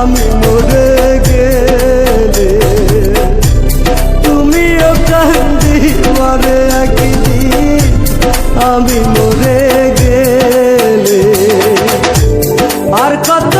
আমি মরে গেলে তুমিও কান্দি মরে একদিন। আমি মরে গেলে আর কত